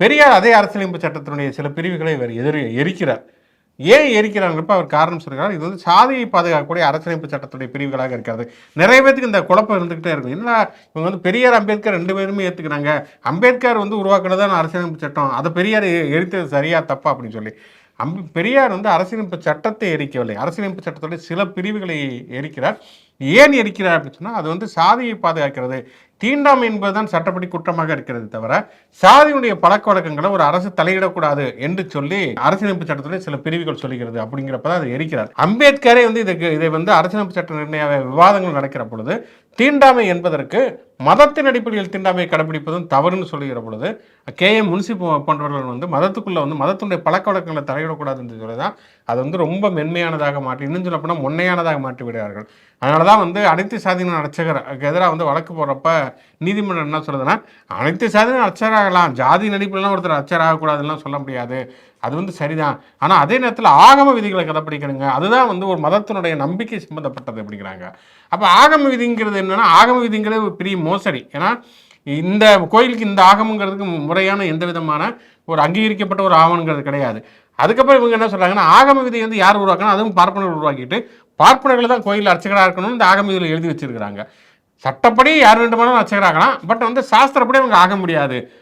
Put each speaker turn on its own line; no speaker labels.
பெரியார் அதே அரசியலமைப்பு சட்டத்தினுடைய சில பிரிவுகளை இவர் எதிர் எரிக்கிறார். ஏன் எரிக்கிறாங்கிறப்ப அவர் காரணம் சொல்கிறார் இது வந்து சாதியை பாதுகாக்கக்கூடிய அரசியலமைப்பு சட்டத்துடைய பிரிவுகளாக இருக்கிறது. நிறைய பேருக்கு இந்த குழப்பம் இருந்துகிட்டே இருக்கும் என்ன இவங்க வந்து பெரியார் அம்பேத்கர் ரெண்டு பேருமே ஏற்றுக்கிறாங்க அம்பேத்கர் வந்து உருவாக்குனதான் அரசியலமைப்பு சட்டம். அதை பெரியார் எரித்தது சரியா தப்பா அப்படின்னு சொல்லி. அம்பி பெரியார் வந்து அரசியலமைப்பு சட்டத்தை எரிக்கவில்லை. அரசியலமைப்பு சட்டத்துடைய சில பிரிவுகளை எரிக்கிறார். ஏன் எரிக்கிறார் அப்படின்னு சொன்னால் அது வந்து சாதியை பாதுகாக்கிறது. தீண்டாம் என்பதுதான் சட்டப்படி குற்றமாக இருக்கிறது தவிர சாதியுடைய பழக்க வழக்கங்களை ஒரு அரசு தலையிடக்கூடாது என்று சொல்லி அரசியலமைப்பு சட்டத்துடைய சில பிரிவுகள் சொல்லுகிறது அப்படிங்கிறப்ப தான் அதை எரிக்கிறார். அம்பேத்கரே வந்து இதுக்கு இதை வந்து அரசியலமைப்பு சட்ட நிர்ணய விவாதங்கள் நடக்கிற பொழுது தீண்டாமை என்பதற்கு மதத்தின் அடிப்படையில் தீண்டாமையை கடைபிடிப்பதும் தவறுன்னு சொல்லுகிற பொழுது கே. எம் முன்சி போன்றவர்கள் வந்து மதத்துக்குள்ளே வந்து மதத்தினுடைய பழக்க வழக்கங்களை தலையிடக்கூடாதுன்னு சொல்லி தான் அது வந்து ரொம்ப மென்மையானதாக மாற்றி இன்னும் சொல்ல போனால் முன்னையானதாக மாற்றி விடுகிறார்கள். அதனால தான் வந்து அனைத்து சாதியினர் அர்ச்சகருக்கு எதிராக வந்து வழக்கு போடுறப்ப நீதிமன்றம் என்ன சொல்லுதுன்னா அனைத்து சாதியினர் அர்ச்சகராகலாம் ஜாதி நடிப்புலாம் ஒருத்தர் அர்ச்சராகக்கூடாதுலாம் சொல்ல முடியாது. அது வந்து சரிதான். ஆனால் அதே நேரத்தில் ஆகம விதிகளை கடைப்பிடிக்கணுங்க. அதுதான் வந்து ஒரு மதத்தினுடைய நம்பிக்கை சம்மந்தப்பட்டது அப்படிங்கிறாங்க. அப்போ ஆகம விதிங்கிறது என்னன்னா ஆகம விதிங்கிறது ஒரு பெரிய மோசடி. ஏன்னா இந்த கோயிலுக்கு இந்த ஆகமங்கிறதுக்கு முறையான எந்த விதமான ஒரு அங்கீகரிக்கப்பட்ட ஒரு ஆவணங்கிறது கிடையாது. அதுக்கப்புறம் இவங்க என்ன சொல்றாங்கன்னா ஆகம விதி வந்து யார் உருவாக்கணும் அதுவும் பார்ப்பனர் உருவாக்கிட்டு பார்ப்பனர்கள் தான் கோயில் அர்ச்சகராக இருக்கணும்னு இந்த ஆகம விதியில் எழுதி வச்சிருக்கிறாங்க. சட்டப்படி யார் வேண்டுமானாலும் அர்ச்சகராகலாம் பட் வந்து சாஸ்திரப்படி அவங்க ஆக முடியாது.